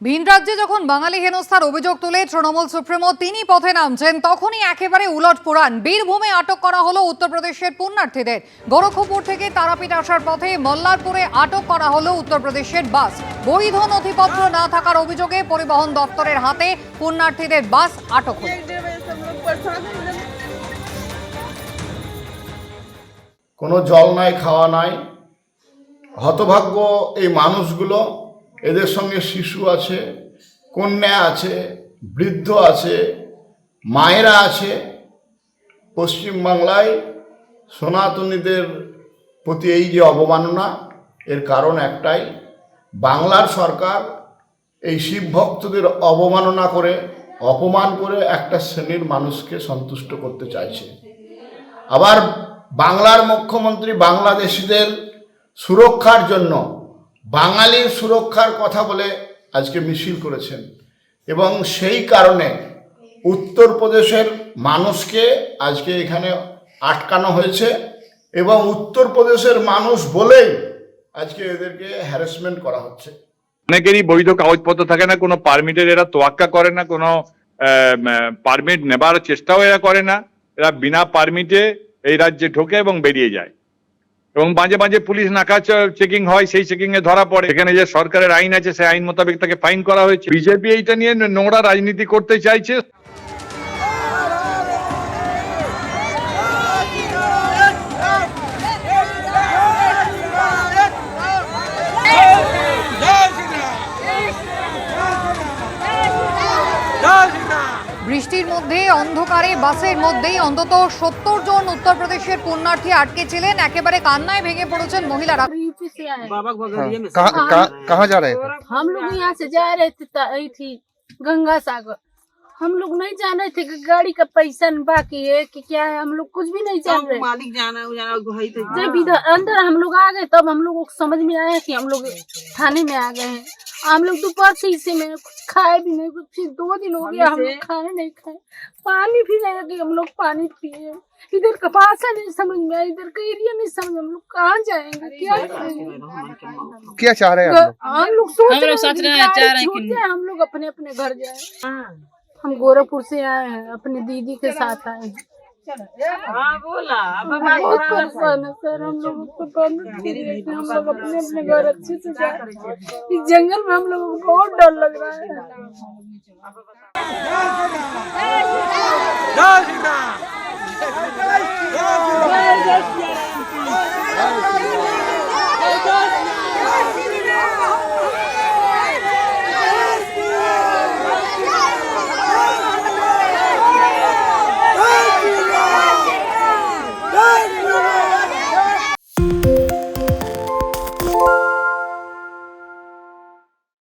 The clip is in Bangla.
ভিন রাজ্যে যখন বাঙালি হেনস্থার অভিযোগ তুলে তৃণমূল সুপ্রিমো, তিনি পথে নামছেন, তখনই একেবারে উলট পুরাণ বীরভূমে আটক করা হলো উত্তরপ্রদেশের পুণ্যার্থীদের। গোরখপুর থেকে তারাপীঠ আসার পথে মল্লারপুরে আটক করা হলো উত্তরপ্রদেশের বাস। বৈধ নথিপত্র না থাকার অভিযোগে পরিবহন দপ্তরের হাতে পুণ্যার্থীদের বাস আটক হলো। কোনো জল নাই, খাওয়া নাই। হতভাগ্য এই মানুষগুলো এদের সঙ্গে শিশু আছে, কন্যা আছে, বৃদ্ধ আছে, মায়েরা আছে। পশ্চিমবাংলায় সনাতনীদের প্রতি এই যে অবমাননা, এর কারণ একটাই, বাংলার সরকার এই শিব ভক্তদের অবমাননা করে, অপমান করে একটা শ্রেণির মানুষকে সন্তুষ্ট করতে চাইছে। আবার বাংলার মুখ্যমন্ত্রী বাংলাদেশিদের সুরক্ষার জন্য বাঙালির সুরক্ষার কথা বলে আজকে মিছিল করেছেন। এবং সেই কারণে উত্তরপ্রদেশের মানুষকে আজকে এখানে আটকানো হয়েছে এবং উত্তরপ্রদেশের মানুষ বলেই আজকে এদেরকে হ্যারাসমেন্ট করা হচ্ছে। অনেকেরই বৈধ কাগজপত্র থাকে না, কোনো পারমিটের এরা তোয়াক্কা করে না, কোনো পারমিট নেবার চেষ্টাও এরা করে না। এরা বিনা পারমিটে এই রাজ্যে ঢোকে এবং বেরিয়ে যায়। এবং মাঝে মাঝে পুলিশ নাকা চেকিং হয়, সেই চেকিং এ ধরা পড়ে। এখানে যে সরকারের আইন আছে, সেই আইন মোতাবেক তাকে ফাইন করা হয়েছে। বিজেপি এইটা নিয়ে নোংরা রাজনীতি করতে চাইছে। বৃষ্টির মধ্যে অন্ধকারে বাসের মধ্যেই অন্তত সত্তর জন উত্তরপ্রদেশের পুণ্যার্থী আটকে ছিলেন একেবারে কান্নায় ভেঙে পড়েছেন মহিলারা यूपी से आए हैं। बाबा के बगलिए में कहाँ कहाँ कहाँ जा रहे थे हम लोग यहाँ से जा रहे थे त- आई थी गंगा सागर हम लोग नहीं जान रहे थे कि गाड़ी का पैसा बाकी है कि क्या है हम लोग कुछ भी नहीं जान रहे मालिक जाना है, वो जाना है, भाई तो जब इधर अंदर हम लोग आ गए तब हम लोगों को समझ में आया कि हम लोग थाने में आ गए हैं हम लोग दोपहर से इसे में कुछ खाए भी नहीं कुछ फिर दो दिन हो गया हम लोग खाए नहीं खाए। पानी भी नहीं लगे हम लोग पानी पिए। इधर का भाषा नहीं समझ में आया इधर का एरिया नहीं समझ हम लोग कहाँ जाएँगे? क्या क्या चाह रहे हैं हम लोग सोच हम लोग सोच रहे हैं, हैं हम लोग अपने अपने घर जाए। हम गोरखपुर से आए हैं अपने दीदी के साथ आए हैं। हाँ बोला बहुत परेशान है सर हम लोग को बंद कीजिए कि हम लोग अपने अपने घर अच्छे से जाए इस जंगल में हम लोगों को बहुत डर लग रहा है जय श्री राम।